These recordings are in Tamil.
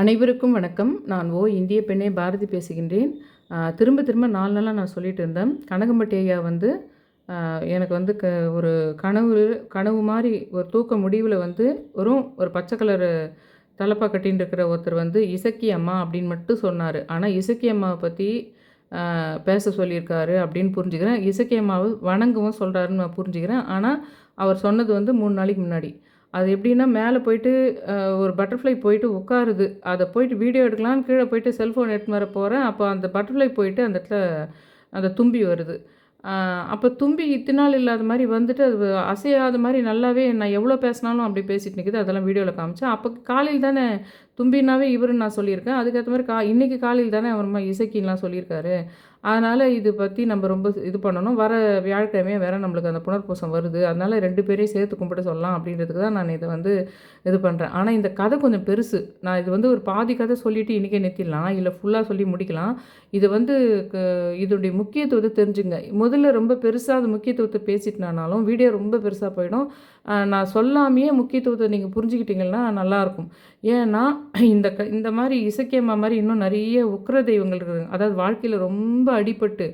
அனைவருக்கும் வணக்கம். நான் ஓ இந்திய பெண்ணே பாரதி பேசுகின்றேன். திரும்ப திரும்ப நாலு நாளாக நான் சொல்லிட்டு இருந்தேன். கனகம்பட்டி ஐயா வந்து எனக்கு வந்து க ஒரு கனவு கனவு மாதிரி ஒரு தூக்க முடிவில் வந்து வெறும் ஒரு பச்சை கலரு தலப்பா கட்டின்னு இருக்கிற ஒருத்தர் வந்து இசக்கி அம்மா அப்படின்னு மட்டும் சொன்னார். ஆனால் இசக்கி அம்மாவை பற்றி பேச சொல்லியிருக்காரு அப்படின்னு புரிஞ்சுக்கிறேன். இசக்கி அம்மாவை வணங்கவும் சொல்கிறாருன்னு நான் புரிஞ்சுக்கிறேன். ஆனால் அவர் சொன்னது வந்து மூணு நாளைக்கு முன்னாடி. அது எப்படின்னா மேலே போயிட்டு ஒரு பட்டர்ஃப்ளை போயிட்டு உட்காருது. அதை போயிட்டு வீடியோ எடுக்கலான்னு கீழே போயிட்டு செல்ஃபோன் எடுத்து வர போகிறேன் அப்போ அந்த பட்டர்ஃப்ளை போயிட்டு அந்த இடத்துல அந்த தும்பி வருது. அப்போ தும்பி இத்தனை நாள் இல்லாத மாதிரி வந்துட்டு அது அசையாத மாதிரி நல்லாவே நான் எவ்வளோ பேசினாலும் அப்படி பேசிட்டு நிற்குது அதெல்லாம் வீடியோவில் காமிச்சேன். அப்போ காலையில் தானே தும்பினாவே இவருன்னு நான் சொல்லியிருக்கேன். அதுக்கேற்ற மாதிரி கா இன்றைக்கி காலையில் தானே அவர் இசைக்கின்லாம் சொல்லியிருக்காரு. அதனால் இது பற்றி நம்ம ரொம்ப இது பண்ணணும். வர வியாழக்கிழமையே வேற நம்மளுக்கு அந்த புனர்பூசம் வருது. அதனால் ரெண்டு பேரையும் சேர்த்து கும்பிட சொல்லலாம் அப்படின்றதுக்கு தான் நான் இதை வந்து இது பண்ணுறேன் ஆனால் இந்த கதை கொஞ்சம் பெருசு. நான் இது வந்து ஒரு பாதி கதை சொல்லிவிட்டு இன்றைக்கே நிறுத்திடலாம். இல்லை ஃபுல்லாக சொல்லி முடிக்கலாம். இது வந்து க- இதோடைய முக்கியத்துவத்தை தெரிஞ்சுங்க. முதல்ல ரொம்ப பெருசாக அது முக்கியத்துவத்தை பேசிட்டனாலும் வீடியோ ரொம்ப பெருசாக போயிடும். நான் சொல்லாமையே முக்கியத்துவத்தை நீங்கள் புரிஞ்சுக்கிட்டீங்கன்னா நல்லாயிருக்கும். ஏன்னா இந்த க இந்த மாதிரி இசக்கியம்மா மாதிரி இன்னும் நிறைய உக்கிர தெய்வங்கள் இருக்குது. அதாவது வாழ்க்கையில் ரொம்ப அடிபட்டு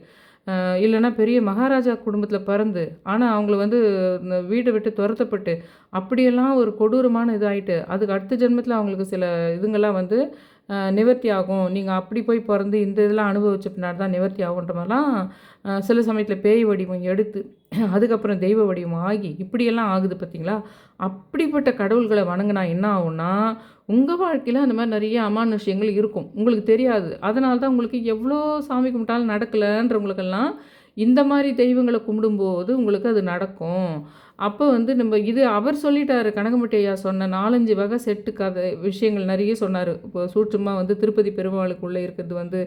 இல்லைன்னா பெரிய மகாராஜா குடும்பத்தில் பிறந்து ஆனால் அவங்கள வந்து இந்த விட்டு துரத்தப்பட்டு அப்படியெல்லாம் ஒரு கொடூரமான இதாகிட்டு அதுக்கு அடுத்த ஜென்மத்தில் அவங்களுக்கு சில இதுங்கெல்லாம் வந்து நிவர்த்தி ஆகும். நீங்கள் அப்படி போய் பிறந்து இந்த இதெல்லாம் அனுபவிச்ச பின்னாடி தான் நிவர்த்தி ஆகுன்ற மாதிரிலாம் சில சமயத்தில் பேய் வடிவம் எடுத்து அதுக்கப்புறம் தெய்வ வடிவம் ஆகி இப்படியெல்லாம் ஆகுது பார்த்தீங்களா அப்படிப்பட்ட கடவுள்களை வணங்கினா என்ன ஆகும்னா உங்கள் வாழ்க்கையில் அந்த மாதிரி நிறைய அமானுஷ்யங்கள் இருக்கும். உங்களுக்கு தெரியாது. அதனால தான் உங்களுக்கு எவ்வளோ சாமி கும்பிட்டாலும் நடக்கலைன்றவங்களுக்கெல்லாம் இந்த மாதிரி தெய்வங்களை கும்பிடும்போது உங்களுக்கு அது நடக்கும். அப்போ வந்து நம்ம இது அவர் சொல்லிட்டாரு கனகம்பட்டி சொன்ன நாலஞ்சு வகை செட்டு கதை விஷயங்கள் நிறைய சொன்னார். இப்போ சூட்சமாக வந்து திருப்பதி பெருமாளுக்குள்ளே இருக்கிறது வந்து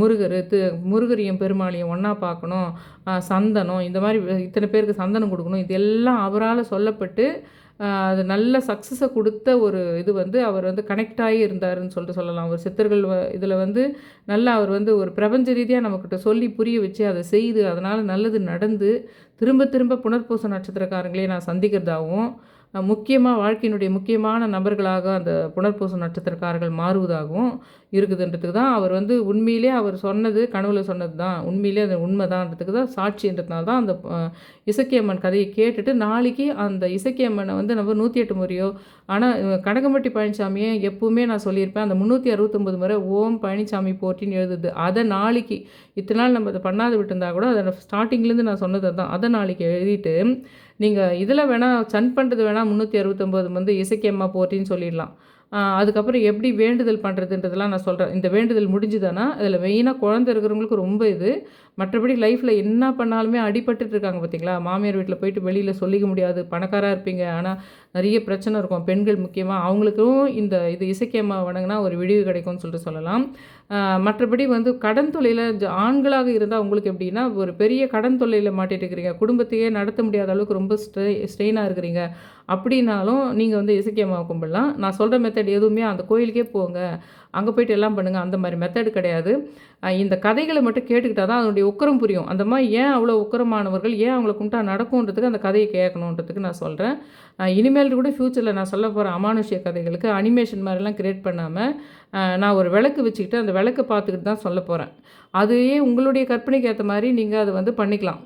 முருகர் தி முருகரையும் பெருமாளையும் ஒன்றா பார்க்கணும் சந்தனம் இந்த மாதிரி இத்தனை பேருக்கு சந்தனம் கொடுக்கணும் இதெல்லாம் அவரால் சொல்லப்பட்டு அது நல்ல சக்ஸஸை கொடுத்த ஒரு இது வந்து அவர் வந்து கனெக்ட் ஆகி இருந்தாருன்னு சொல்லிட்டு சொல்லலாம். ஒரு சித்தர்கள் இதில் வந்து நல்லா அவர் வந்து ஒரு பிரபஞ்ச ரீதியாக நம்மக்கிட்ட சொல்லி புரிய வச்சு அதை செய்து அதனால் நல்லது நடந்து திரும்ப திரும்ப புனர்பூச நட்சத்திரக்காரங்களே நான் சந்திக்கிறதாகவும் முக்கியமாக வாழ்க்கையினுடைய முக்கியமான நபர்களாக அந்த புனர்பூச நட்சத்திரக்காரர்கள் மாறுவதாகவும் இருக்குதுன்றதுக்கு தான் அவர் வந்து உண்மையிலே அவர் சொன்னது கனவுல சொன்னது தான். உண்மையிலே அது உண்மைதான்றதுக்கு தான் சாட்சின்றதுனால தான் அந்த இசக்கியம்மன் கதையை கேட்டுட்டு நாளைக்கு அந்த இசக்கியம்மனை வந்து நம்ம நூற்றி எட்டு முறையோ ஆனால் கனகம்பட்டி பழனிசாமியை எப்பவுமே நான் சொல்லியிருப்பேன் அந்த முந்நூற்றி அறுபத்தொம்பது முறை ஓம் பழனிசாமி போட்டின்னு எழுதுது. அதை நாளைக்கு இத்தனை நாள் நம்ம அதை பண்ணாது விட்டுருந்தா கூட அதை ஸ்டார்டிங்லேருந்து நான் சொன்னது தான் அதை நாளைக்கு எழுதிட்டு நீங்கள் இதில் வேணால் சன் பண்ணுறது வேணால் முந்நூற்றி அறுபத்தொம்போது வந்து இசைக்கியம்மா போட்டின்னு சொல்லிடலாம். அதுக்கப்புறம் எப்படி வேண்டுதல் பண்ணுறதுன்றதெல்லாம் நான் சொல்கிறேன் இந்த வேண்டுதல் முடிஞ்சுதானா? அதில் மெயினாக குழந்த இருக்கிறவங்களுக்கு ரொம்ப இது. மற்றபடி லைஃப்பில் என்ன பண்ணாலுமே அடிபட்டுட்டு இருக்காங்க பார்த்தீங்களா மாமியார் வீட்டில் போயிட்டு வெளியில் சொல்லிக்க முடியாது. பணக்காராக இருப்பீங்க. ஆனால் நிறைய பிரச்சனை இருக்கும். பெண்கள் முக்கியமாக அவங்களுக்கும் இந்த இது இசைக்கியம்மா வணங்கினா ஒரு விடிவு கிடைக்கும்னு சொல்லிட்டு சொல்லலாம். மற்றபடி வந்து கடன் தொல்லையில் ஆண்களாக இருந்தால் உங்களுக்கு எப்படின்னா ஒரு பெரிய கடன் தொல்லையில் மாட்டிட்டு இருக்கிறீங்க. குடும்பத்தையே நடத்த முடியாத அளவுக்கு ரொம்ப ஸ்ட்ரெ ஸ்ட்ரெயினாக இருக்கிறீங்க. அப்படின்னாலும் நீங்கள் வந்து இசைக்கியம்மா கும்பிடலாம். நான் சொல்கிற மெத்தட் எதுவுமே அந்த கோயிலுக்கே போங்க. அங்கே போயிட்டு எல்லாம் பண்ணுங்கள் அந்த மாதிரி மெத்தடு கிடையாது. இந்த கதைகளை மட்டும் கேட்டுக்கிட்டால் தான் அதனுடைய உக்கரம் புரியும். அந்த மாதிரி ஏன் அவ்வளோ உக்கரமானவர்கள் ஏன் அவங்கள கும்பிட்டா நடக்கும்ன்றதுக்கு அந்த கதையை கேட்கணுன்றதுக்கு நான் சொல்கிறேன் இனிமேல் கூட ஃப்யூச்சரில் நான் சொல்ல போகிற அமானுஷ்ய கதைகளுக்கு அனிமேஷன் மாதிரிலாம் க்ரியேட் பண்ணாமல் நான் ஒரு விளக்கு வச்சுக்கிட்டு அந்த விளக்கை பார்த்துக்கிட்டு தான் சொல்ல போகிறேன் அதையே உங்களுடைய கற்பனைக்கு ஏற்ற மாதிரி நீங்கள் அதை வந்து பண்ணிக்கலாம்.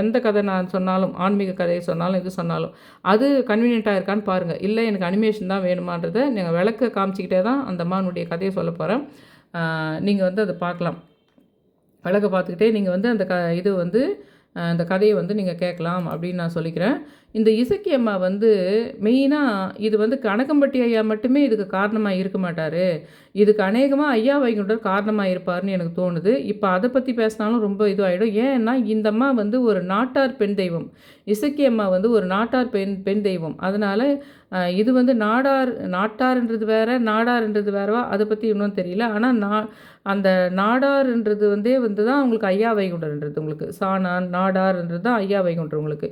எந்த கதை நான் சொன்னாலும் ஆன்மீக கதையை சொன்னாலும் இது சொன்னாலும் அது கன்வீனியண்ட்டாக இருக்கான்னு பாருங்கள் இல்லை எனக்கு அனிமேஷன் தான் வேணுமான்றதை நீங்கள் விளக்க காமிச்சிக்கிட்டே தான் அந்த அம்மானுடைய கதையை சொல்ல போகிறேன் நீங்கள் வந்து அதை பார்க்கலாம். விளக்க பார்த்துக்கிட்டே நீங்கள் வந்து அந்த க இது வந்து அந்த கதையை வந்து நீங்கள் கேட்கலாம் அப்படின்னு நான் சொல்லிக்கிறேன். இந்த இசக்கி அம்மா வந்து மெயினாக இது வந்து கணக்கம்பட்டி ஐயா மட்டுமே இதுக்கு காரணமாக இருக்க மாட்டார். இதுக்கு அநேகமாக ஐயா வைகுண்டர் காரணமாக இருப்பார்னு எனக்கு தோணுது. இப்போ அதை பற்றி பேசினாலும் ரொம்ப இதுவாகிடும் ஏன்னா இந்த அம்மா வந்து ஒரு நாட்டார் பெண் தெய்வம். இசக்கி அம்மா வந்து ஒரு நாட்டார் பெண் பெண் தெய்வம். அதனால் இது வந்து நாடார் நாட்டார்ன்றது வேற நாடார்ன்றது வேறவா? அதை பற்றி இன்னும் தெரியல. ஆனால் நா அந்த நாடார்ன்றது வந்தே வந்து தான் உங்களுக்கு ஐயா வைகுண்டர்ன்றது உங்களுக்கு. சாணான் நாடார்ன்றது தான் ஐயா வைகுண்டர் உங்களுக்கு.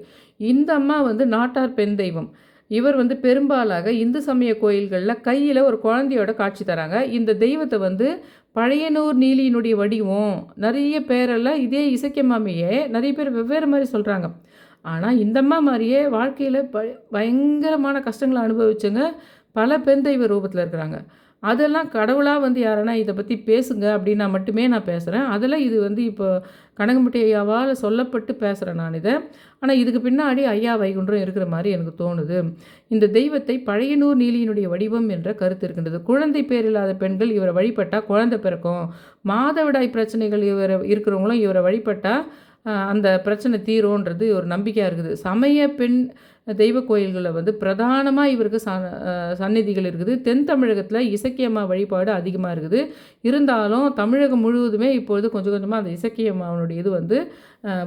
இந்த அம்மா வந்து நாட்டார் பெண் தெய்வம். இவர் வந்து பெரும்பாலாக இந்து சமய கோயில்களில் கையில் ஒரு குழந்தையோட காட்சி தராங்க. இந்த தெய்வத்தை வந்து பழையனூர் நீலியினுடைய வடிவம் நிறைய பேரெல்லாம் இதே இசைக்கம்மாமையே நிறைய பேர் வெவ்வேறு மாதிரி சொல்கிறாங்க ஆனால் இந்தம்மா மாதிரியே வாழ்க்கையில் ப பயங்கரமான கஷ்டங்களை அனுபவிச்சுங்க பல பெண் தெய்வ ரூபத்தில் இருக்கிறாங்க. அதெல்லாம் கடவுளாக வந்து யாரனா இதை பற்றி பேசுங்க அப்படின்னா மட்டுமே நான் பேசுகிறேன் அதெல்லாம் இது வந்து இப்போ கனகம்பட்டி ஐயாவால் சொல்லப்பட்டு பேசுகிறேன் நான் இதை. ஆனால் இதுக்கு பின்னாடி ஐயா வைகுன்றம் இருக்கிற மாதிரி எனக்கு தோணுது. இந்த தெய்வத்தை பழையனூர் நீலியினுடைய வடிவம் என்ற கருத்து இருக்கின்றது. குழந்தை பேர் இல்லாத பெண்கள் இவரை வழிபட்டால் குழந்தை பிறக்கும். மாதவிடாய் பிரச்சனைகள் இவரை இருக்கிறவங்களும் இவரை வழிபட்டால் அந்த பிரச்சனை தீரும்ன்றது ஒரு நம்பிக்கையாக இருக்குது. சமய பெண் தெய்வ கோயில்களில் வந்து பிரதானமாக இவருக்கு சந்நிதிகள் இருக்குது. தென் தமிழகத்தில் இசக்கியம்மா வழிபாடு அதிகமாக இருக்குது. இருந்தாலும் தமிழகம் முழுவதுமே இப்பொழுது கொஞ்சம் கொஞ்சமாக அந்த இசக்கியம்மாவனுடைய இது வந்து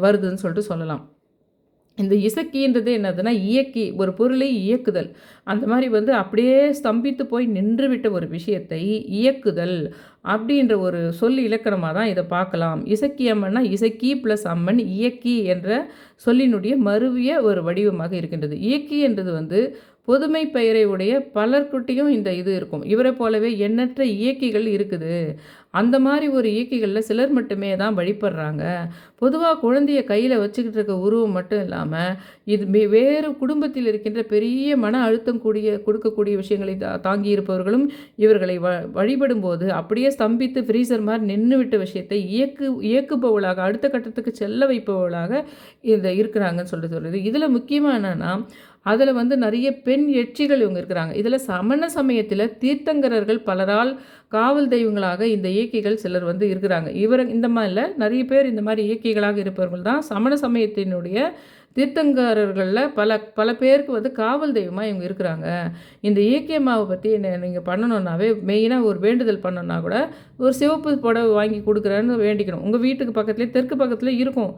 வருதுன்னு சொல்லிட்டு சொல்லலாம். இந்த இசக்கின்றது என்னதுன்னா இயக்கி ஒரு பொருளை இயக்குதல். அந்த மாதிரி வந்து அப்படியே ஸ்தம்பித்து போய் நின்றுவிட்ட ஒரு விஷயத்தை இயக்குதல். அப்படின்ற ஒரு சொல் இலக்கணமாக தான் இதை பார்க்கலாம். இசக்கி அம்மன்னா இசக்கி ப்ளஸ் அம்மன் இயக்கி என்ற சொல்லினுடைய மருவிய ஒரு வடிவமாக இருக்கின்றது. இயக்கி என்றது வந்து புதுமை பெயரை உடைய பலர்கிட்டையும் இந்த இது இருக்கும். இவரை போலவே எண்ணற்ற இயக்கிகள் இருக்குது. அந்த மாதிரி ஒரு இயக்கிகளில் சிலர் மட்டுமே தான் வழிபடுறாங்க. பொதுவாக குழந்தைய கையில் வச்சுக்கிட்டு இருக்க உருவம் மட்டும் இல்லாமல் இது வேறு குடும்பத்தில் இருக்கின்ற பெரிய மன அழுத்தம் கூடிய கொடுக்கக்கூடிய விஷயங்களை தாங்கி இருப்பவர்களும் இவர்களை வ வழிபடும் போது அப்படியே ஸ்தம்பித்து ஃப்ரீசர் மாதிரி நின்று விட்ட விஷயத்தை இயக்கு இயக்குபவளாக அடுத்த கட்டத்துக்கு செல்ல வைப்பவளாக இந்த இருக்கிறாங்கன்னு சொல்லிட்டு சொல்கிறது இதில் முக்கியமாக என்னென்னா அதில் வந்து நிறைய பெண் எட்சிகள் இவங்க இருக்கிறாங்க. இதில் சமண சமயத்தில் தீர்த்தங்கரர்கள் பலரால் காவல் தெய்வங்களாக இந்த இயக்கிகள் சிலர் வந்து இருக்கிறாங்க. இவர் இந்த மாதிரில நிறைய பேர் இந்த மாதிரி இயக்கிகளாக இருப்பவர்கள் தான் சமண சமயத்தினுடைய தீர்த்தங்காரர்களில் பல பல பேருக்கு வந்து காவல் தெய்வமாக இவங்க இருக்கிறாங்க. இந்த இயக்கியம்மாவை பற்றி என்ன நீங்கள் பண்ணணுன்னாவே மெயினாக ஒரு வேண்டுதல் பண்ணோன்னா கூட ஒரு சிவப்பு புடவை வாங்கி கொடுக்குறேன்னு வேண்டிக்கணும். உங்கள் வீட்டுக்கு பக்கத்துலேயே தெற்கு பக்கத்தில் இருக்கும்.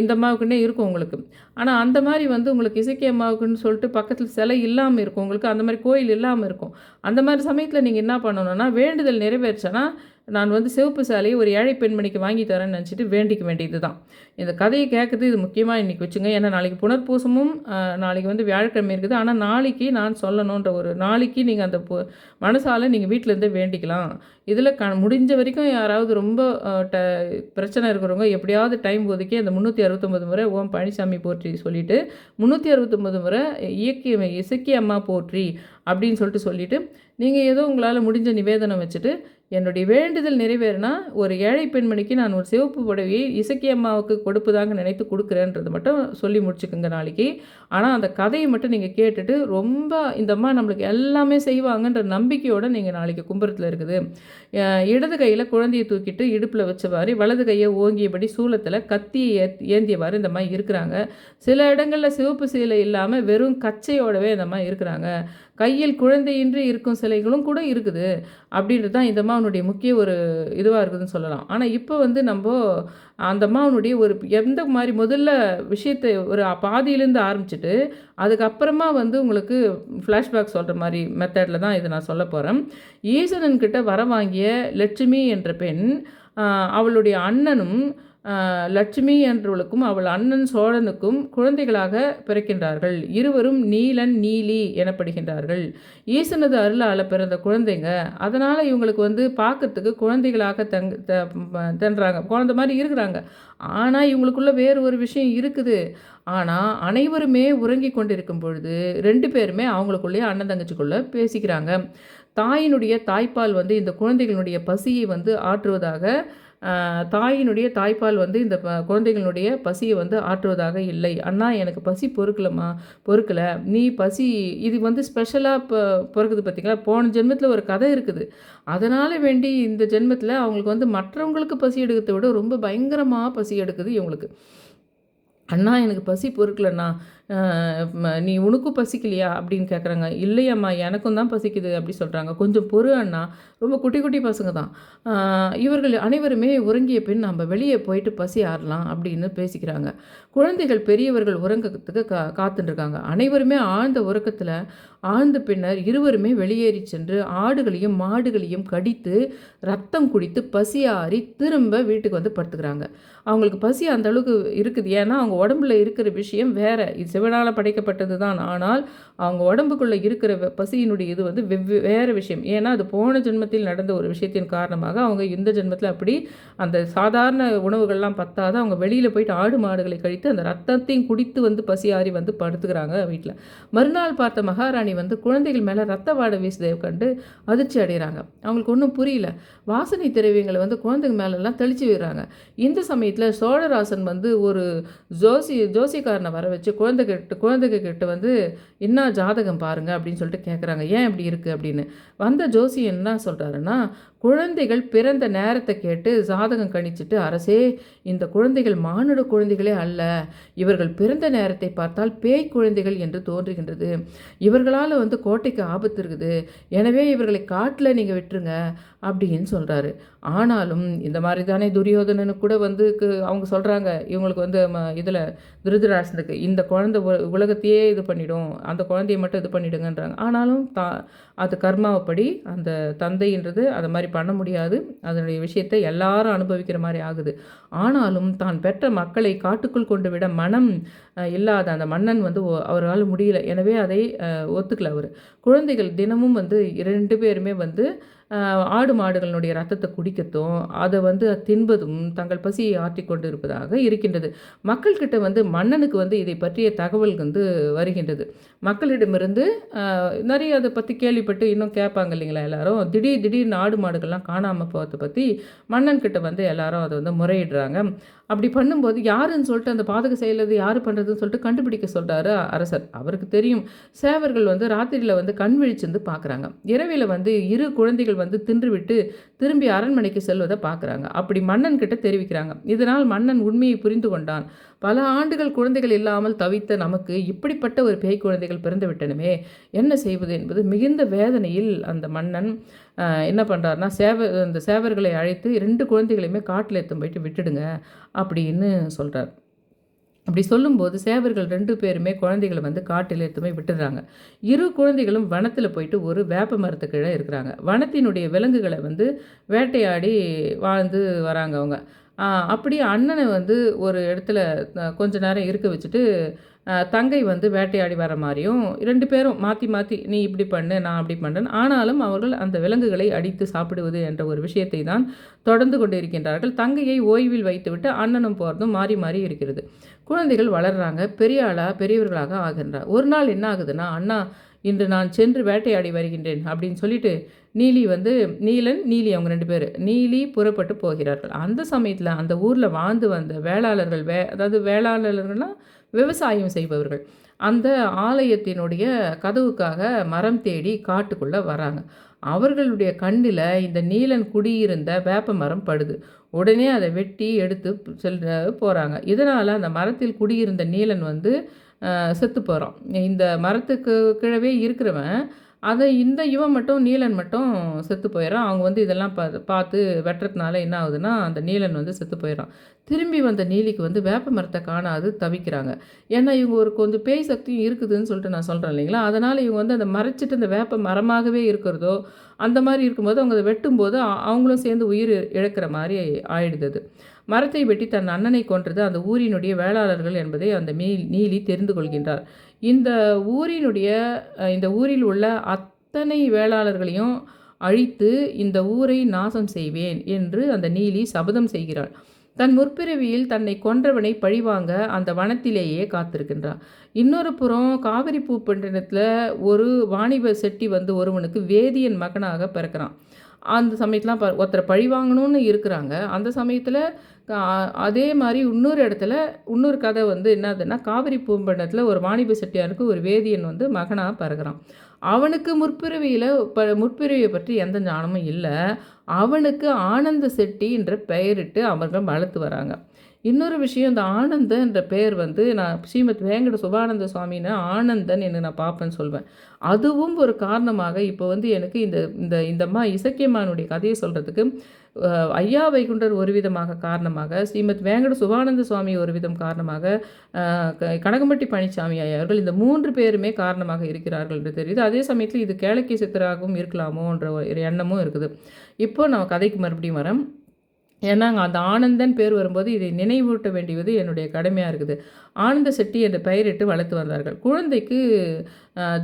இந்த அம்மாவுக்குன்னே இருக்கும் உங்களுக்கு. ஆனால் அந்த மாதிரி வந்து உங்களுக்கு இசைக்கி அம்மாவுக்குன்னு சொல்லிட்டு பக்கத்தில் சிலை இல்லாமல் இருக்கும். உங்களுக்கு அந்த மாதிரி கோயில் இல்லாமல் இருக்கும். அந்த மாதிரி சமயத்தில் நீங்கள் என்ன பண்ணணுன்னா வேண்டுதல் நிறைவேற்றனா நான் வந்து சிவப்பு சாலையை ஒரு ஏழை பெண்மணிக்கு வாங்கி தரேன்னு நினச்சிட்டு வேண்டிக்க வேண்டியது தான் இந்த கதையை கேட்குறது இது முக்கியமாக இன்றைக்கி வச்சுங்க. ஏன்னா நாளைக்கு புனர்பூசமும் நாளைக்கு வந்து வியாழக்கிழமை இருக்குது. ஆனால் நாளைக்கு நான் சொல்லணுன்ற ஒரு நாளைக்கு நீங்கள் அந்த மனசால் நீங்கள் வீட்டிலேருந்தே வேண்டிக்கலாம். இதில் க முடிஞ்ச வரைக்கும் யாராவது ரொம்ப ட பிரச்சனை இருக்கிறவங்க எப்படியாவது டைம் ஒதுக்கி அந்த முந்நூற்றி அறுபத்தொம்பது முறை ஓம் பழனிசாமி போற்றி சொல்லிவிட்டு முந்நூற்றி அறுபத்தொம்பது முறை இயக்கிய இசக்கி அம்மா போற்றி அப்படின்னு சொல்லிட்டு சொல்லிவிட்டு நீங்கள் ஏதோ உங்களால் முடிஞ்ச நிவேதனம் வச்சுட்டு என்னுடைய வேண்டுதல் நிறைவேறினா ஒரு ஏழை பெண்மணிக்கு நான் ஒரு சிவப்பு புடவையை இசக்கி அம்மாவுக்கு கொடுப்பதாக நினைத்து கொடுக்குறேன்றது மட்டும் சொல்லி முடிச்சுக்குங்க நாளைக்கு. ஆனால் அந்த கதையை மட்டும் நீங்கள் கேட்டுட்டு ரொம்ப இந்த அம்மா நம்மளுக்கு எல்லாமே செய்வாங்கன்ற நம்பிக்கையோடு நீங்கள் நாளைக்கு கும்பரத்தில் இருக்குது. இடது கையில் குழந்தையை தூக்கிட்டு இடுப்பில் வச்சவாறு வலது கையை ஓங்கியபடி சூளத்தில் கத்தியை ஏந்தியவாறு இந்த மாதிரி இருக்கிறாங்க. சில இடங்களில் சிவப்பு சீலை இல்லாமல் வெறும் கச்சையோடவே இந்த மாதிரி இருக்கிறாங்க. கையில் குழந்தையின்றி இருக்கும் சிலைகளும் கூட இருக்குது. அப்படின்றது தான் இந்த அம்மாவனுடைய முக்கிய ஒரு இதுவாக இருக்குதுன்னு சொல்லலாம். ஆனால் இப்போ வந்து நம்ம அந்த அம்மாவனுடைய ஒரு எந்த மாதிரி முதல்ல விஷயத்தை ஒரு பாதியிலேருந்து ஆரம்பிச்சுட்டு அதுக்கப்புறமா வந்து உங்களுக்கு ஃப்ளாஷ்பேக் சொல்கிற மாதிரி மெத்தடில் தான் இதை நான் சொல்ல போகிறேன் ஈசனன்கிட்ட வர வாங்கிய லட்சுமி என்ற பெண் அவளுடைய அண்ணனும் லட்சுமி என்றவளுக்கும் அவள் அண்ணன் சோழனுக்கும் குழந்தைகளாக பிறக்கின்றார்கள். இருவரும் நீலன் நீலி எனப்படுகின்றார்கள். ஈசனது அருளால் பிறந்த குழந்தைங்க. அதனால் இவங்களுக்கு வந்து பார்க்கறதுக்கு குழந்தைகளாக தங் தன்றாங்க. குழந்த மாதிரி இருக்கிறாங்க. ஆனால் இவங்களுக்குள்ள வேறு ஒரு விஷயம் இருக்குது. ஆனால் அனைவருமே உறங்கி கொண்டிருக்கும் பொழுது ரெண்டு பேருமே அவங்களுக்குள்ளேயே அண்ணன் தங்கச்சிக்குள்ளே பேசிக்கிறாங்க. தாயினுடைய தாய்ப்பால் வந்து இந்த குழந்தைகளுடைய பசியை வந்து ஆற்றுவதாக தாயினுடைய தாய்ப்பால் வந்து இந்த குழந்தைகளுடைய பசியை வந்து ஆற்றுவதாக இல்லை. அண்ணா எனக்கு பசி பொறுக்கலம்மா பொறுக்கலை. நீ பசி இது வந்து ஸ்பெஷலாக இப்போ பிறகுது பார்த்திங்களா போன ஜென்மத்தில் ஒரு கதை இருக்குது. அதனால் வேண்டி இந்த ஜென்மத்தில் அவங்களுக்கு வந்து மற்றவங்களுக்கு பசி எடுக்கிறத விட ரொம்ப பயங்கரமாக பசி எடுக்குது இவங்களுக்கு. அண்ணா எனக்கு பசி பொறுக்கலண்ணா. நீ உனக்கும் பசிக்கலையா அப்படின்னு கேட்குறாங்க இல்லையம்மா எனக்கும் தான் பசிக்குது அப்படி சொல்கிறாங்க கொஞ்சம் பொறு அண்ணா. ரொம்ப குட்டி குட்டி பசங்க தான். இவர்கள் அனைவருமே உறங்கிய பின் நம்ம வெளியே போயிட்டு பசி ஆறலாம் அப்படின்னு பேசிக்கிறாங்க. குழந்தைகள் பெரியவர்கள் உறங்கத்துக்கு கா காத்துட்டுருக்காங்க அனைவருமே ஆழ்ந்த உறக்கத்தில் ஆழ்ந்த பின்னர் இருவருமே வெளியேறி சென்று ஆடுகளையும் மாடுகளையும் கடித்து ரத்தம் குடித்து பசியாறி திரும்ப வீட்டுக்கு வந்து படுத்துக்கிறாங்க. அவங்களுக்கு பசி அந்த அளவுக்கு இருக்குது. ஏன்னா அவங்க உடம்புல இருக்கிற விஷயம் வேற. இது சிவனால் படைக்கப்பட்டது தான். ஆனால் அவங்க உடம்புக்குள்ளே இருக்கிற பசியினுடைய இது வந்து வெவ்வே வேறு விஷயம். ஏன்னா அது போன ஜென்மத்தில் நடந்த ஒரு விஷயத்தின் காரணமாக அவங்க இந்த ஜென்மத்தில் அப்படி அந்த சாதாரண உணவுகள்லாம் பத்தாத. அவங்க வெளியில் போயிட்டு ஆடு மாடுகளை கழித்து அந்த ரத்தத்தையும் குடித்து வந்து பசியாறி வந்து படுத்துக்கிறாங்க வீட்டில் மறுநாள் பார்த்த மகாராணி மருத்துவமனை வந்து குழந்தைகள் மேலே ரத்த வாடை வீசுதை கண்டு அதிர்ச்சி அடைகிறாங்க அவங்களுக்கு ஒன்றும் புரியல. வாசனை திரவியங்களை வந்து குழந்தைங்க மேலெல்லாம் தெளிச்சு விடுறாங்க. இந்த சமயத்தில் சோழராசன் வந்து ஒரு ஜோசி ஜோசிக்காரனை வர வச்சு குழந்தை கிட்ட குழந்தைங்க கிட்ட வந்து என்ன ஜாதகம் பாருங்க அப்படின்னு சொல்லிட்டு கேட்குறாங்க ஏன் இப்படி இருக்குது அப்படின்னு. வந்த ஜோசி என்ன சொல்கிறாருன்னா குழந்தைகள் பிறந்த நேரத்தை கேட்டு ஜாதகம் கணிச்சிட்டு அரசே இந்த குழந்தைகள் மானுட குழந்தைகளே அல்ல. இவர்கள் பிறந்த நேரத்தை பார்த்தால் பேய் குழந்தைகள் என்று தோன்றுகின்றது. இவர்களால் வந்து கோட்டைக்கு ஆபத்து இருக்குது. எனவே இவர்களை காட்டில் நீங்கள் விட்டுருங்க. அப்படின்னு சொல்கிறாரு ஆனாலும் இந்த மாதிரி தானே துரியோதனனு கூட வந்து அவங்க சொல்கிறாங்க இவங்களுக்கு வந்து இதில் திருதராசனுக்கு இந்த குழந்தை உலகத்தையே இது பண்ணிடும் அந்த குழந்தைய மட்டும் இது பண்ணிடுங்கன்றாங்க. ஆனாலும் தா அது கர்மாவைப்படி அந்த தந்தைன்றது அதை மாதிரி பண்ண முடியாது. அதனுடைய விஷயத்தை எல்லாரும் அனுபவிக்கிற மாதிரி ஆகுது. ஆனாலும் தான் பெற்ற மக்களை காட்டுக்குள் கொண்டு விட மனம் இல்லாத அந்த மன்னன் வந்து அவரால் முடியல. எனவே அதை ஒத்துக்கல அவர். குழந்தைகள் தினமும் வந்து இரண்டு பேருமே வந்து ஆடு மாடுகளினுடைய ரத்தத்தை குடிக்கத்தும் அதை வந்து தின்பதும் தங்கள் பசியை ஆற்றி கொண்டு இருப்பதாக இருக்கின்றது. மக்கள்கிட்ட வந்து மன்னனுக்கு வந்து இதை பற்றிய தகவல் வந்து வருகின்றது. மக்களிடமிருந்து நிறைய அதை பற்றி கேள்விப்பட்டு இன்னும் கேட்பாங்க இல்லைங்களா எல்லாரும்? திடீர் திடீர்னு ஆடு மாடுகள்லாம் காணாமல் போகிறத பற்றி மன்னன்கிட்ட வந்து எல்லாரும் அதை வந்து முறையிடுறாங்க. அப்படி பண்ணும்போது யாருன்னு சொல்லிட்டு அந்த பாதக செயலது யார் பண்ணுறதுன்னு சொல்லிட்டு கண்டுபிடிக்க சொல்கிறாரு அரசர். அவருக்கு தெரியும். சேவர்கள் வந்து ராத்திரியில் வந்து கண் விழிச்சிருந்து பார்க்குறாங்க இரவில் வந்து இரு குழந்தைகள் வந்து தின்றுவிட்டு திரும்பி அரண்மனைக்கு செல்வதை பார்க்குறாங்க. அப்படி மன்னன் கிட்ட தெரிவிக்கிறாங்க. இதனால் மன்னன் உண்மையை புரிந்து கொண்டான். பல ஆண்டுகள் குழந்தைகள் இல்லாமல் தவித்த நமக்கு இப்படிப்பட்ட ஒரு பேய் குழந்தைகள் பிறந்து விட்டனுமே. என்ன செய்வது என்பது மிகுந்த வேதனையில் அந்த மன்னன் என்ன பண்ணுறாருனா சேவ அந்த சேவர்களை அழைத்து ரெண்டு குழந்தைகளையுமே காட்டில் எடுத்து போயிட்டு விட்டுடுங்க அப்படின்னு சொல்கிறார் அப்படி சொல்லும்போது சேவர்கள் ரெண்டு பேருமே குழந்தைகளை வந்து காட்டில் எடுத்துமே விட்டுடுறாங்க. இரு குழந்தைகளும் வனத்தில் போயிட்டு ஒரு வேப்ப மரத்துக்கு கீழே இருக்கிறாங்க. வனத்தினுடைய விலங்குகளை வந்து வேட்டையாடி வாழ்ந்து வராங்க அவங்க. அப்படியே அண்ணனை வந்து ஒரு இடத்துல கொஞ்ச நேரம் இருக்க வச்சுட்டு தங்கை வந்து வேட்டையாடி வர மாதிரியும் ரெண்டு பேரும் மாற்றி மாற்றி நீ இப்படி பண்ணு நான் அப்படி பண்ணுறேன் ஆனாலும் அவர்கள் அந்த விலங்குகளை அடித்து சாப்பிடுவது என்ற ஒரு விஷயத்தை தான் தொடர்ந்து கொண்டு இருக்கின்றார்கள் தங்கையை ஓய்வில் வைத்துவிட்டு அண்ணனும் போகிறதும் மாறி மாறி இருக்கிறது. குழந்தைகள் வளர்கிறாங்க பெரிய ஆளாக பெரியவர்களாக ஆகின்றார். ஒரு நாள் என்ன ஆகுதுன்னா அண்ணா இன்று நான் சென்று வேட்டையாடி வருகின்றேன் அப்படின்னு சொல்லிட்டு நீலி வந்து நீலன் நீலி அவங்க ரெண்டு பேர். நீலி புறப்பட்டு போகிறார்கள். அந்த சமயத்தில் அந்த ஊரில் வாழ்ந்து வந்த வேளாளர்கள் வே அதாவது வேளாளர்கள்னால் விவசாயம் செய்பவர்கள் அந்த ஆலயத்தினுடைய கதவுக்காக மரம் தேடி காட்டுக்குள்ளே வராங்க. அவர்களுடைய கண்ணில் இந்த நீலன் குடியிருந்த வேப்ப மரம் படுது. உடனே அதை வெட்டி எடுத்து செல் போகிறாங்க இதனால் அந்த மரத்தில் குடியிருந்த நீலன் வந்து செத்து போகிறான் இந்த மரத்துக்கு கீழவே இருக்கிறவன் அதை இந்த இவன் மட்டும் நீலன் மட்டும் செத்து போயிடறான் அவங்க வந்து இதெல்லாம் பா பார்த்து வெட்டுறதுனால என்ன ஆகுதுன்னா அந்த நீலன் வந்து செத்து போயிடறான் திரும்பி வந்த நீலிக்கு வந்து வேப்ப மரத்தை காணாது தவிக்கிறாங்க. ஏன்னா இவங்க ஒரு கொஞ்சம் பேய் சக்தியும் இருக்குதுன்னு சொல்லிட்டு நான் சொல்கிறேன் இல்லைங்களா? அதனால் இவங்க வந்து அந்த மறைச்சிட்டு அந்த வேப்ப மரமாகவே இருக்கிறதோ அந்த மாதிரி இருக்கும்போது அவங்க அதை வெட்டும்போது அவங்களும் சேர்ந்து உயிர் இழக்கிற மாதிரி ஆயிடுது அது. மரத்தை வெட்டி தன் அண்ணனை கொன்றது அந்த ஊரினுடைய வேளாளர்கள் என்பதை அந்த மீ நீலி தெரிந்து கொள்கின்றார். இந்த ஊரினுடைய இந்த ஊரில் உள்ள அத்தனை வேளாளர்களையும் அழித்து இந்த ஊரை நாசம் செய்வேன் என்று அந்த நீலி சபதம் செய்கிறாள். தன் முற்பிறவியில் தன்னை கொன்றவனை பழிவாங்க அந்த வனத்திலேயே காத்திருக்கின்றான் இன்னொரு புறம் காவிரி பூப்பட்டினத்தில் ஒரு வாணிப செட்டி வந்து ஒருவனுக்கு வேதியன் மகனாக பிறக்கிறான். அந்த சமயத்தெலாம் ப ஒருத்தரை பழி வாங்கணும்னு இருக்கிறாங்க. அந்த சமயத்தில் அதே மாதிரி இன்னொரு இடத்துல இன்னொரு கதை வந்து என்னதுன்னா காவிரி பூம்பண்டத்தில் ஒரு வாணிப செட்டியாருக்கு ஒரு வேதியன் வந்து மகனாக பிறகுறான் அவனுக்கு முற்பிறவியில் ப முற்பிறவியை பற்றி எந்த ஞானமும் இல்லை. அவனுக்கு ஆனந்த செட்டின்ற பெயரிட்டு அவர்கள் வளர்த்து வராங்க. இன்னொரு விஷயம் இந்த ஆனந்தன் என்ற பேர் வந்து நான் ஸ்ரீமத் வேங்கட சுபானந்த சுவாமின்னு ஆனந்தன் என்று நான் பார்ப்பேன்னு சொல்வேன். அதுவும் ஒரு காரணமாக இப்போ வந்து எனக்கு இந்த இந்த இந்தம்மா இசக்கியம்மானுடைய கதையை சொல்கிறதுக்கு ஐயா வைகுண்டர் ஒரு விதமாக காரணமாக ஸ்ரீமத் வேங்கட சுபானந்த சுவாமி ஒரு விதம் காரணமாக கனகம்பட்டி பழனிசாமி அவர்கள் இந்த மூன்று பேருமே காரணமாக இருக்கிறார்கள் என்று தெரியுது. அதே சமயத்தில் இது கேளக்கிய சித்தராகவும் இருக்கலாமோன்ற ஒரு எண்ணமும் இருக்குது. இப்போ நான் கதைக்கு மறுபடியும் வரேன். ஏன்னா அந்த ஆனந்தன் பேர் வரும்போது இதை நினைவூட்ட வேண்டியது என்னுடைய கடமையாக இருக்குது. ஆனந்த செட்டி என்ற பெயரிட்டு வளர்த்து வந்தார்கள். குழந்தைக்கு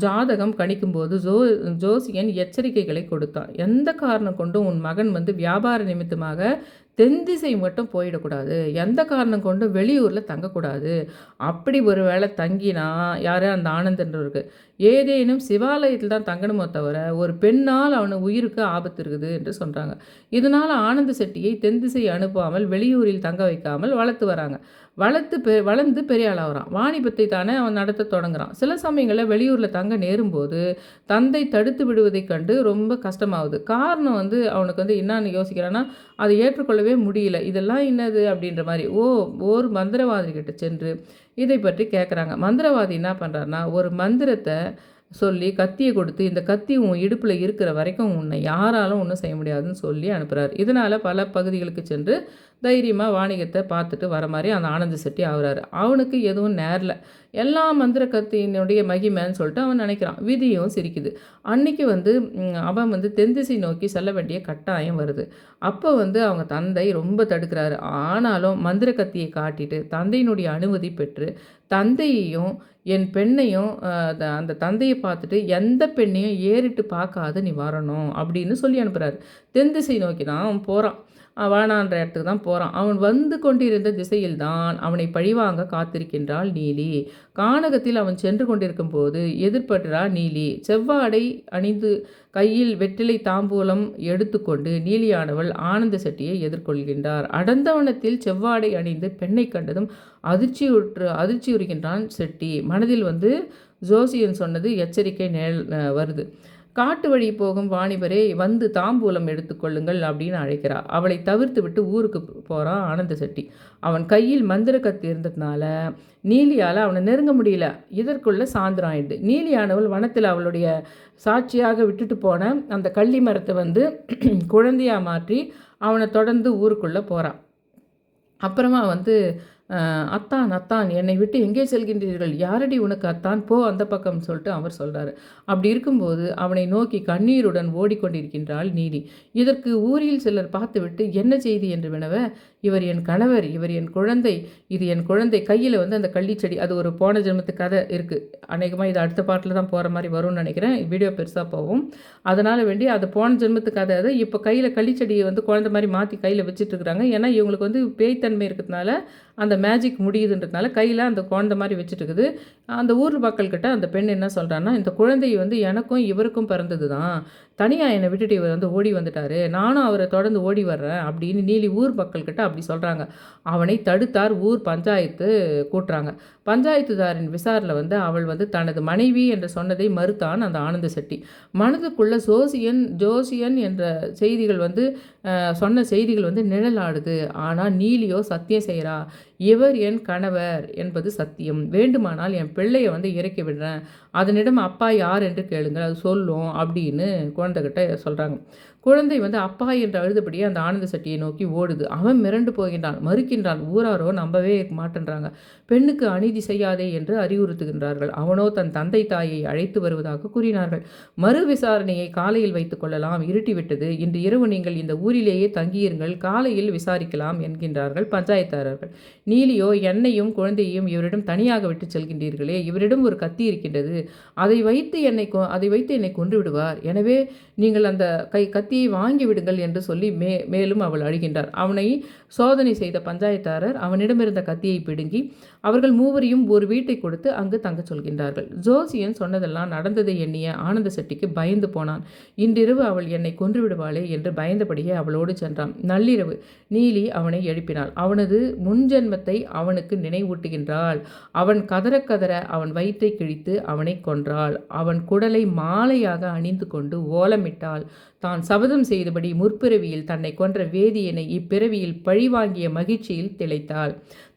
ஜாதகம் கணிக்கும்போது ஜோ ஜோசியன் எச்சரிக்கைகளை கொடுத்தான் எந்த காரணம் கொண்டும் உன் மகன் வந்து வியாபார நிமித்தமாக தென் திசை மட்டும் போயிடக்கூடாது. எந்த காரணம் கொண்டும் வெளியூரில் தங்கக்கூடாது. அப்படி ஒரு வேளை தங்கினா யார்? அந்த ஆனந்தன்றவருக்கு ஏதேனும் சிவாலயத்தில் தான் தங்கணுமோ தவிர ஒரு பெண்ணால் அவனு உயிருக்கு ஆபத்து இருக்குது என்று சொல்கிறாங்க இதனால் ஆனந்த செட்டியை தென் திசை அனுப்பாமல் வெளியூரில் தங்க வைக்காமல் வளர்த்து வராங்க. வளர்த்து பெ வளர்ந்து பெரிய ஆளாகிறான் வாணிபத்தை தானே அவன் நடத்த தொடங்குறான். சில சமயங்களில் வெளியூரில் தங்க நேரும்போது தந்தை தடுத்து விடுவதைக் கண்டு ரொம்ப கஷ்டமாகுது. காரணம் வந்து அவனுக்கு வந்து என்னன்னு யோசிக்கிறான்னா அதை ஏற்றுக்கொள்ளவே முடியல. இதெல்லாம் என்னது அப்படின்ற மாதிரி ஓ ஓர் மந்திரவாதிகிட்ட சென்று இதை பற்றி கேட்குறாங்க மந்திரவாதி என்ன பண்ணுறாருனா ஒரு மந்திரத்தை சொல்லி கத்தியை கொடுத்து இந்த கத்தி உன் இடுப்பில் இருக்கிற வரைக்கும் உன்னை யாராலும் ஒன்றும் செய்ய முடியாதுன்னு சொல்லி அனுப்புகிறார் இதனால் பல பகுதிகளுக்கு சென்று தைரியமாக வாணிகத்தை பார்த்துட்டு வர மாதிரி அந்த ஆனந்த செட்டி ஆகுறாரு. அவனுக்கு எதுவும் நேரில். எல்லா மந்திர கத்தியினுடைய மகிமைன்னு சொல்லிட்டு அவன் நினைக்கிறான். விதியும் சிரிக்குது. அன்னைக்கு வந்து அவன் வந்து தென்திசை நோக்கி செல்ல வேண்டிய கட்டாயம் வருது. அப்போ வந்து அவங்க தந்தை ரொம்ப தடுக்கிறாரு. ஆனாலும் மந்திர கத்தியை காட்டிட்டு தந்தையினுடைய அனுமதி பெற்று தந்தையையும் என் பெண்ணையும் அந்த தந்தையை பார்த்துட்டு எந்த பெண்ணையும் ஏறிட்டு பார்க்காத நீ வரணும் அப்படின்னு சொல்லி அனுப்புகிறாரு தென் திசை நோக்கி தான் போகிறான் வானான்ற இடத்துக்கு தான் போகிறான் அவன் வந்து கொண்டிருந்த திசையில்தான் அவனை பழிவாங்க காத்திருக்கின்றாள் நீலி. கானகத்தில் அவன் சென்று கொண்டிருக்கும் போது எதிர்படுறா நீலி. செவ்வாடை அணிந்து கையில் வெற்றிலை தாம்பூலம் எடுத்துக்கொண்டு நீலியானவள் ஆனந்த செட்டியை எதிர்கொள்கின்றார். அடந்தவனத்தில் செவ்வாடை அணிந்து பெண்ணை கண்டதும் அதிர்ச்சியுற்று அதிர்ச்சியுறுகின்றான் செட்டி. மனதில் வந்து ஜோசியன் சொன்னது எச்சரிக்கை நேல் வருது. காட்டு வழி போகும் வாணிபரே வந்து தாம்பூலம் எடுத்துக்கொள்ளுங்கள் அப்படின்னு அழைக்கிறா அவளை தவிர்த்து விட்டு ஊருக்கு போகிறான் ஆனந்த செட்டி. அவன் கையில் மந்திர கத்தி இருந்ததுனால நீலியால் அவனை நெருங்க முடியல. இதற்குள்ளே சாயந்தரம் ஆயிடுது. நீலியானவள் வனத்தில் அவளுடைய சாட்சியாக விட்டுட்டு போன அந்த கள்ளி மரத்தை வந்து குழந்தையாக மாற்றி அவனை தொடர்ந்து ஊருக்குள்ளே போகிறான் அப்புறமா வந்து அத்தான் அத்தான் என்னை விட்டு எங்கே செல்கின்றீர்கள்? யாரடி உனக்கு அத்தான்? போ அந்த பக்கம் சொல்லிட்டு அவர் சொல்கிறாரு அப்படி இருக்கும்போது அவனை நோக்கி கண்ணீருடன் ஓடிக்கொண்டிருக்கின்றாள் நீதி. இதற்கு ஊரில் சிலர் பார்த்துவிட்டு என்ன செய்தி என்று வினவ? இவர் என் கணவர் இவர் என் குழந்தை இது என் குழந்தை. கையில் வந்து அந்த கள்ளிச்செடி அது ஒரு போன ஜென்மத்து கதை இருக்குது அநேகமாக இது அடுத்த பாட்டில் தான் போகிற மாதிரி வரும்னு நினைக்கிறேன். வீடியோ பெருசாக போகும். அதனால் வேண்டி அது போன ஜென்மத்து கதை அது. இப்போ கையில் கள்ளிச்செடியை வந்து குழந்தை மாதிரி மாற்றி கையில் வச்சுட்டு இருக்கிறாங்க. ஏன்னா இவங்களுக்கு வந்து பேய்த்தன்மை இருக்கிறதுனால அந்த மேஜிக் முடியுதுன்றதுனால கையில் அந்த குழந்த மாதிரி வச்சுட்டு இருக்குது. அந்த ஊர் மக்கள்கிட்ட அந்த பெண் என்ன சொல்கிறான்னா இந்த குழந்தை வந்து எனக்கும் இவருக்கும் பிறந்தது தான் தனியாக என்னை விட்டுட்டு இவர் வந்து ஓடி வந்துட்டார். நானும் அவரை தொடர்ந்து ஓடி வர்றேன் அப்படின்னு நீலி ஊர் மக்கள்கிட்ட அப்படி சொல்கிறாங்க அவனை தடுத்தார் ஊர் பஞ்சாயத்து கூட்டுறாங்க. பஞ்சாயத்துதாரின் விசாரில் வந்து அவள் வந்து தனது மனைவி என்று சொன்னதை மறுத்தான் அந்த ஆனந்த செட்டி. மனதுக்குள்ள சோசியன் ஜோசியன் என்ற செய்திகள் வந்து சொன்ன செய்திகள் வந்து நிழலாடுது. ஆனால் நீலியோ சத்தியம் செய்கிறா இவர் என் கணவர் என்பது சத்தியம். வேண்டுமானால் என் பிள்ளையை வந்து இறக்கி விடுறேன். அதனிடம் அப்பா யார் என்று கேளுங்கள். அது சொல்லும் அப்படின்னு குழந்தைகிட்ட சொல்கிறாங்க குழந்தை வந்து அப்பா என்று அழுதபடியே அந்த ஆனந்த சட்டியை நோக்கி ஓடுது. அவன் மிரண்டு போகின்றான் மறுக்கின்றான் ஊராரோ நம்பவே மாட்டேன்றாங்க. பெண்ணுக்கு அநீதி செய்யாதே என்று அறிவுறுத்துகின்றார்கள். அவனோ தன் தந்தை தாயை அழைத்து வருவதாக கூறினார்கள். மறு விசாரணையை காலையில் வைத்துக் கொள்ளலாம். இருட்டிவிட்டது. இன்று இரவு நீங்கள் இந்த ஊரிலேயே தங்கியிருங்கள். காலையில் விசாரிக்கலாம் என்கின்றார்கள் பஞ்சாயத்தாரர்கள். நீலியோ என்னையும் குழந்தையையும் இவரிடம் தனியாக விட்டு செல்கின்றீர்களே. இவரிடம் ஒரு கத்தி இருக்கின்றது. அதை வைத்து என்னை அதை வைத்து என்னை கொன்று விடுவார். எனவே நீங்கள் அந்த கை கத்தி வாங்கி விடுங்கள் என்று சொல்லி மே மேலும் அவள் அழுகின்றார். அவனை சோதனை செய்த பஞ்சாயத்தாரர் அவனிடமிருந்த கத்தியை பிடுங்கி அவர்கள் மூவரையும் ஒரு வீட்டை கொடுத்து அங்கு தங்கச் சொல்கின்றார்கள். ஜோசியன் சொன்னதெல்லாம் நடந்ததை எண்ணிய ஆனந்த செட்டிக்கு பயந்து போனான். இன்றிரவு அவள் என்னை கொன்று விடுவாளே என்று பயந்தபடியே அவளோடு சென்றான். நள்ளிரவு நீலி அவனை எழுப்பினாள். அவனது முன்ஜென்மத்தை அவனுக்கு நினைவூட்டுகின்றாள். அவன் கதற கதற அவன் வயிற்றை கிழித்து அவனை கொன்றாள். அவன் குடலை மாலையாக அணிந்து கொண்டு ஓலமிட்டாள். தான் சபதம் செய்தபடி முற்பிறவியில் தன்னை கொன்ற வேதியனை இப்பிறவியில் பழிவாங்கிய மகிழ்ச்சியில் திளைத்தாள்.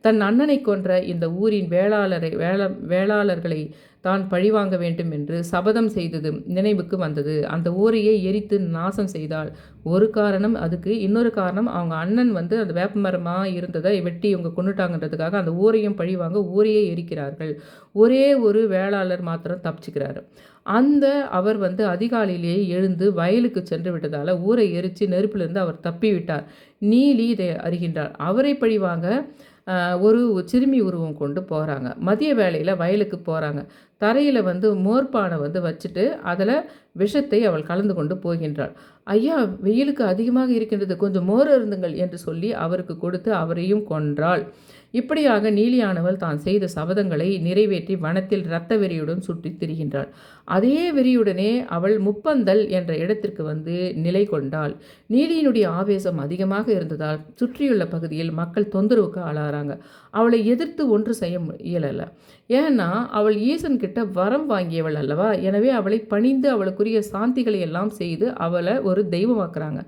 தன் அண்ணனை கொன்ற இந்த ஊரின் வேளாளரை வேள வேளாளர்களை தான் பழிவாங்க வேண்டும் என்று சபதம் செய்தது நினைவுக்கு வந்தது. அந்த ஊரையே எரித்து நாசம் செய்தாள். ஒரு காரணம் அதுக்கு. இன்னொரு காரணம் அவங்க அண்ணன் வந்து அந்த வேப்பமரமாக இருந்ததை வெட்டி இவங்க கொண்டுட்டாங்கன்றதுக்காக அந்த ஊரையும் பழிவாங்க ஊரையே எரிக்கிறார்கள். ஒரே ஒரு வேளாளர் மாத்திரம் தப்பிச்சுக்கிறாரு. அந்த அவர் வந்து அதிகாலையிலேயே எழுந்து வயலுக்கு சென்று விட்டதால் ஊரை எரித்து நெருப்பிலிருந்து அவர் தப்பி விட்டார் நீலி இதை அறிகின்றார். அவரை பழிவாங்க ஒரு சிறுமி உருவம் கொண்டு போகிறாங்க மதிய வேளையில் வயலுக்கு போகிறாங்க தரையில் வந்து மோர்பானை வந்து வச்சுட்டு அதில் விஷத்தை அவள் கலந்து கொண்டு போகின்றாள். ஐயா வெயிலுக்கு அதிகமாக இருக்கின்றது. கொஞ்சம் மோர் இருந்துங்கள் என்று சொல்லி அவருக்கு கொடுத்து அவரையும் கொன்றாள். இப்படியாக நீலியானவள் தான் செய்த சபதங்களை நிறைவேற்றி வனத்தில் இரத்த வெறியுடன் சுற்றித் திரிகின்றாள். அதே வெறியுடனே அவள் முப்பந்தல் என்ற இடத்திற்கு வந்து நிலை கொண்டாள். நீலியினுடைய ஆவேசம் அதிகமாக இருந்ததால் சுற்றியுள்ள பகுதியில் மக்கள் தொந்தரவுக்கு ஆளாகிறாங்க. அவளை எதிர்த்து ஒன்று செய்ய இயலலை ஏன்னா அவள் ஈசன் கிட்ட வரம் வாங்கியவள் அல்லவா? எனவே அவளை பணிந்து அவளுக்குரிய சாந்திகளை எல்லாம் செய்து அவளை ஒரு தெய்வமாக்குறாங்க.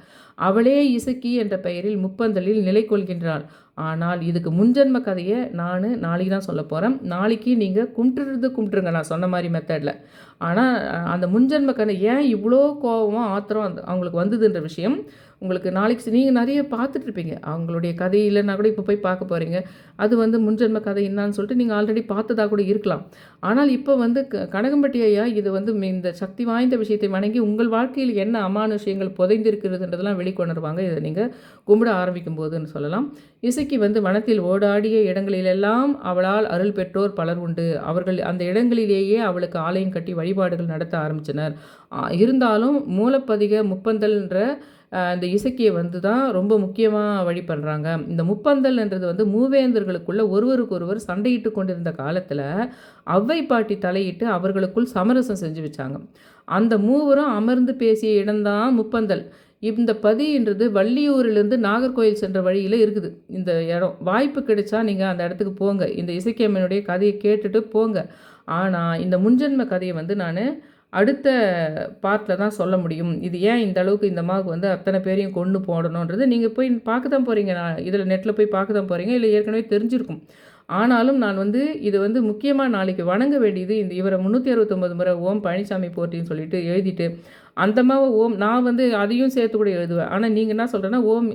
அவளே இசக்கி என்ற பெயரில் முப்பந்தலில் நிலை கொள்கின்றாள். ஆனால் இதுக்கு முன்ஜென்ம கதையை நான் நாளைக்கு தான் சொல்ல போகிறேன் நாளைக்கு நீங்கள் கும்பிட்டுறது கும்பிட்டுருங்க. நான் சொன்ன மாதிரி மெத்தடில் ஆனால் அந்த முன்ஜென்ம கண்ணு ஏன் இவ்வளோ கோபமாக ஆத்திரம் அந்த அவங்களுக்கு வந்ததுன்ற விஷயம் உங்களுக்கு நாளைக்கு நீங்கள் நிறைய பார்த்துட்ருப்பீங்க. அவங்களுடைய கதை இல்லைன்னா கூட இப்போ போய் பார்க்க போகிறீங்க அது வந்து முன்ஜென்ம கதை என்னான்னு சொல்லிட்டு நீங்கள் ஆல்ரெடி பார்த்ததாக கூட இருக்கலாம். ஆனால் இப்போ வந்து க கனகம்பட்டி ஐயா இது வந்து இந்த சக்தி வாய்ந்த விஷயத்தை வணங்கி உங்கள் வாழ்க்கையில் என்ன அமானுஷயங்கள் புதைந்திருக்கிறதுன்றதெல்லாம் வெளிக்கொணர்வாங்க. இதை நீங்கள் கும்பிட ஆரம்பிக்கும் போதுன்னு சொல்லலாம். இசைக்கு வந்து வனத்தில் ஓடாடிய இடங்களிலெல்லாம் அவளால் அருள் பெற்றோர் பலர் உண்டு. அவர்கள் அந்த இடங்களிலேயே அவளுக்கு ஆலயம் கட்டி வழிபாடுகள் நடத்த ஆரம்பித்தனர் இருந்தாலும் மூலப்பதிக முப்பந்தல்ன்ற இந்த இசக்கியை வந்து தான் ரொம்ப முக்கியமாக வழிபடுறாங்க. இந்த முப்பந்தல்ன்றது வந்து மூவேந்தர்களுக்குள்ள ஒருவருக்கு ஒருவர் சண்டையிட்டு கொண்டிருந்த காலத்தில் அவ்வை பாட்டி தலையிட்டு அவர்களுக்குள் சமரசம் செஞ்சு வச்சாங்க. அந்த மூவரும் அமர்ந்து பேசிய இடம்தான் முப்பந்தல். இந்த பதின்றது வள்ளியூரிலிருந்து நாகர்கோயில் சென்ற வழியில் இருக்குது. இந்த இடம். வாய்ப்பு கிடைச்சா நீங்கள் அந்த இடத்துக்கு போங்க. இந்த இசைக்கியம்மனுடைய கதையை கேட்டுட்டு போங்க. ஆனால் இந்த முன்ஜென்ம கதையை வந்து நான் அடுத்த பார்ட்டில் தான் சொல்ல முடியும். இது ஏன் இந்த அளவுக்கு இந்த அம்மாவுக்கு வந்து அத்தனை பேரையும் கொண்டு போடணுன்றது நீங்கள் போய் பார்க்க தான் போகிறீங்க நான் இதில் நெட்டில் போய் பார்க்க தான் போகிறீங்க இல்லை ஏற்கனவே தெரிஞ்சிருக்கும். ஆனாலும் நான் வந்து இது வந்து முக்கியமாக நாளைக்கு வணங்க வேண்டியது இந்த இவரை முந்நூற்றி அறுபத்தொம்பது முறை ஓம் பழனிசாமி போட்டின்னு சொல்லிட்டு எழுதிட்டு அந்த மாதிரி ஓம் நான் வந்து அதையும் சேர்த்து கூட எழுதுவேன். ஆனால் நீங்கள் என்ன சொல்கிறேன்னா ஓம்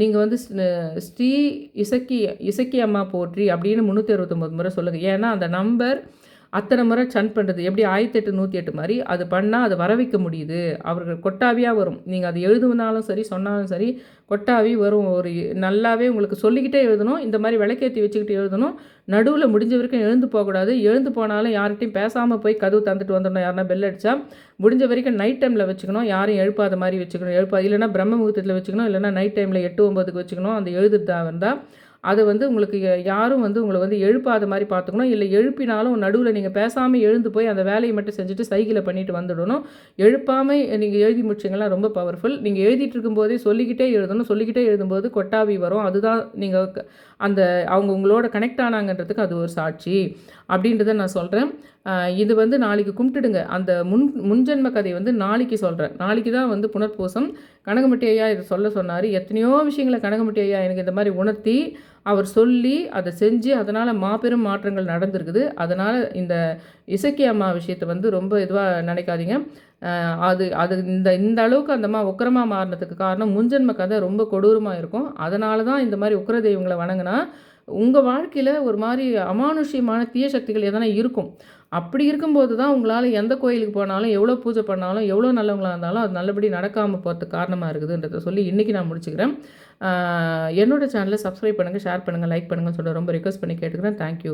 நீங்கள் வந்து ஸ்ரீ இசக்கி இசக்கி அம்மா போற்றி அப்படின்னு முந்நூற்றி அறுபத்தொம்பது முறை சொல்லுங்கள் ஏன்னா அந்த நம்பர் அத்தனை முறை சன் பண்ணுறது எப்படி ஆயிரத்தி எட்டு நூற்றி எட்டு மாதிரி அது பண்ணால் அதை வர வைக்க முடியுது. அவர்கள் கொட்டாவியாக வரும். நீங்கள் அது எழுதுனாலும் சரி சொன்னாலும் சரி கொட்டாவி வரும். ஒரு நல்லாவே உங்களுக்கு சொல்லிக்கிட்டே எழுதணும். இந்த மாதிரி விளக்கேற்றி வச்சுக்கிட்டு எழுதணும். நடுவில் முடிஞ்ச வரைக்கும் எழுந்து போகக்கூடாது. எழுந்து போனாலும் யார்கிட்டையும் பேசாமல் போய் கதவு தந்துட்டு வந்துடணும் யாருனா பெல் அடித்தா முடிஞ்ச வரைக்கும் நைட் டைமில் வச்சுக்கணும். யாரையும் எழுப்பாத மாதிரி வச்சுக்கணும். எழுப்பா இல்லைனா பிரம்ம முகூர்த்தத்தில் வச்சுக்கணும். இல்லைனா நைட் டைமில் எட்டு ஒம்பதுக்கு வச்சுக்கணும். அந்த எழுதுறதா இருந்தால் அதை வந்து உங்களுக்கு யாரும் வந்து உங்களை வந்து எழுப்பாத மாதிரி பார்த்துக்கணும். இல்லை எழுப்பினாலும் நடுவில் நீங்கள் பேசாமல் எழுந்து போய் அந்த வேலையை மட்டும் செஞ்சுட்டு சைக்கிளை பண்ணிட்டு வந்துடணும். எழுப்பாமல் நீங்கள் எழுதி முடிச்சிங்கலாம் ரொம்ப பவர்ஃபுல் நீங்கள் எழுதிட்டு இருக்கும்போதே சொல்லிக்கிட்டே எழுதணும். சொல்லிக்கிட்டே எழுதும்போது கொட்டாவி வரும். அதுதான் நீங்கள் அந்த அவங்க உங்களோட கனெக்ட் ஆனாங்கன்றதுக்கு அது ஒரு சாட்சி. அப்படின்றத நான் சொல்கிறேன் இது வந்து நாளைக்கு கும்பிட்டுடுங்க. அந்த முன் முன்ஜென்ம கதை வந்து நாளைக்கு சொல்கிறேன் நாளைக்கு தான் வந்து புனர்பூசம். கனகமட்டி ஐயா இதை சொல்ல சொன்னார். எத்தனையோ விஷயங்களை கனகமட்டி ஐயா எனக்கு இந்த மாதிரி உணர்த்தி அவர் சொல்லி அதை செஞ்சு அதனால் மாபெரும் மாற்றங்கள் நடந்திருக்குது. அதனால் இந்த இசக்கி அம்மா விஷயத்தை வந்து ரொம்ப இதுவாக நினைக்காதீங்க. அது அது இந்த இந்த அளவுக்கு அந்த அம்மா உக்கரமாக மாறினதுக்கு காரணம் முன்ஜென்ம கதை ரொம்ப கொடூரமாக இருக்கும். அதனால தான் இந்த மாதிரி உக்கர தெய்வங்களை வணங்கினா உங்கள் வாழ்க்கையில் ஒரு மாதிரி அமானுஷ்யமான தீய சக்திகள் எதனா இருக்கும். அப்படி இருக்கும்போது தான் உங்களால் எந்த கோயிலுக்கு போனாலும் எவ்வளோ பூஜை பண்ணாலும் எவ்வளோ நல்லவங்களாக இருந்தாலும் அது நல்லபடி நடக்காமல் போகிறதுக்கு காரணமாக இருக்குதுன்றதை சொல்லி இன்றைக்கி நான் முடிச்சுக்கிறேன். என்னோடய சேனலை சப்ஸ்கிரைப் பண்ணுங்கள் ஷேர் பண்ணுங்கள் லைக் பண்ணுங்கள் சொல்ல ரொம்ப ரிக்வஸ்ட் பண்ணி கேட்டுக்கிறேன். தேங்க்யூ